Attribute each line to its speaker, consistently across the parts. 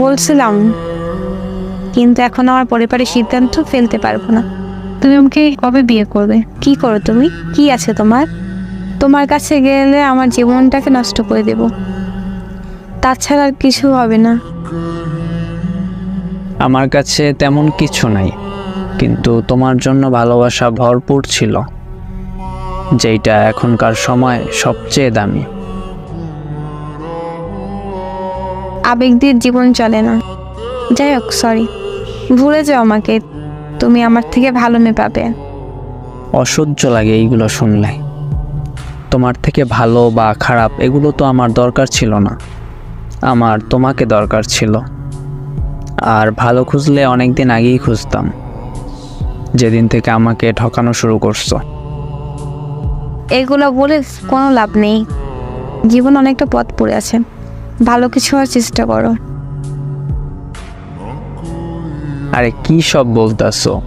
Speaker 1: বলছিলাম, কিন্তু এখন আমার পরিবারের সিদ্ধান্ত ফেলতে পারব না। তুমি আমাকে কবে বিয়ে করবে? কি করো তুমি? কি আছে তোমার? তোমার কাছে গেলে আমার জীবনটাকে নষ্ট করে দেব। তাছাড়া আর কিছু হবে না।
Speaker 2: আমার কাছে তেমন কিছু নাই, কিন্তু তোমার জন্য ভালোবাসা ভরপুর ছিল, যেইটা এখনকার সময় সবচেয়ে দামি।
Speaker 1: আবেগ দিয়ে জীবন চলে না। যাই হোক সরি ভুলে যাও আমাকে। তুমি আমার থেকে ভালো মেয়ে পাবে।
Speaker 2: অসহ্য লাগে এইগুলো শুনলে। তোমার থেকে ভালো বা খারাপ এগুলো তো আমার দরকার ছিল না। আমার তোমাকে দরকার ছিল। আর ভালো খুঁজলে অনেক দিন আগেই খুঁজতাম। যেদিন থেকে আমাকে ঠকানো শুরু করছ।
Speaker 1: এগুলো বলে কোনো লাভ নেই। জীবন অনেকটা পথ পড়ে আছে। ভালো কিছু হওয়ার চেষ্টা করো।
Speaker 2: আরে কি সব বলতাছো?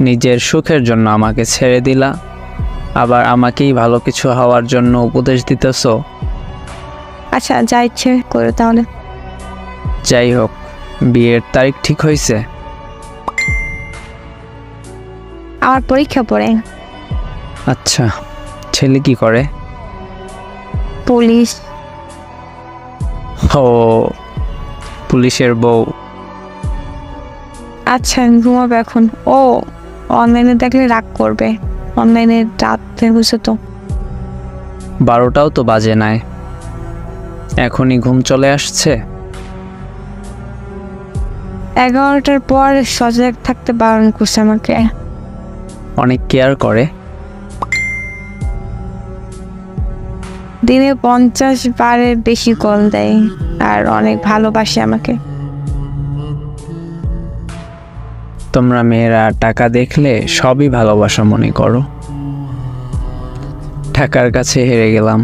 Speaker 2: নিজের সুখের জন্য আমাকে ছেড়ে দিলা? আবার আমাকেই ভালো কিছু হওয়ার জন্য উপদেশ দিতেছো?
Speaker 1: আচ্ছা যা ইচ্ছে করো তাহলে।
Speaker 2: যাই হোক বিয়ের তারিখ ঠিক হয়েছে।
Speaker 1: আমার পরীক্ষা পড়ে।
Speaker 2: আচ্ছা ছেলে কি করে?
Speaker 1: পুলিশ।
Speaker 2: ও পুলিশের বউ।
Speaker 1: আচ্ছা ঘুমাবে এখন। ও অনলাইনে দেখলে রাগ করবে। অনলাইনে রাত বুঝছ তো।
Speaker 2: বারোটাও তো বাজে নাই। এখনই ঘুম চলে আসছে?
Speaker 1: এগারোটার পর সজাগ থাকতে বারণ করছে আমাকে।
Speaker 2: অনেক কেয়ার করে?
Speaker 1: দিনে পঞ্চাশ বারের বেশি কল দেয় আর অনেক ভালোবাসে আমাকে।
Speaker 2: তোমরা মেয়েরা টাকা দেখলে সবই ভালোবাসা মনে করো। টাকার কাছে হেরে গেলাম।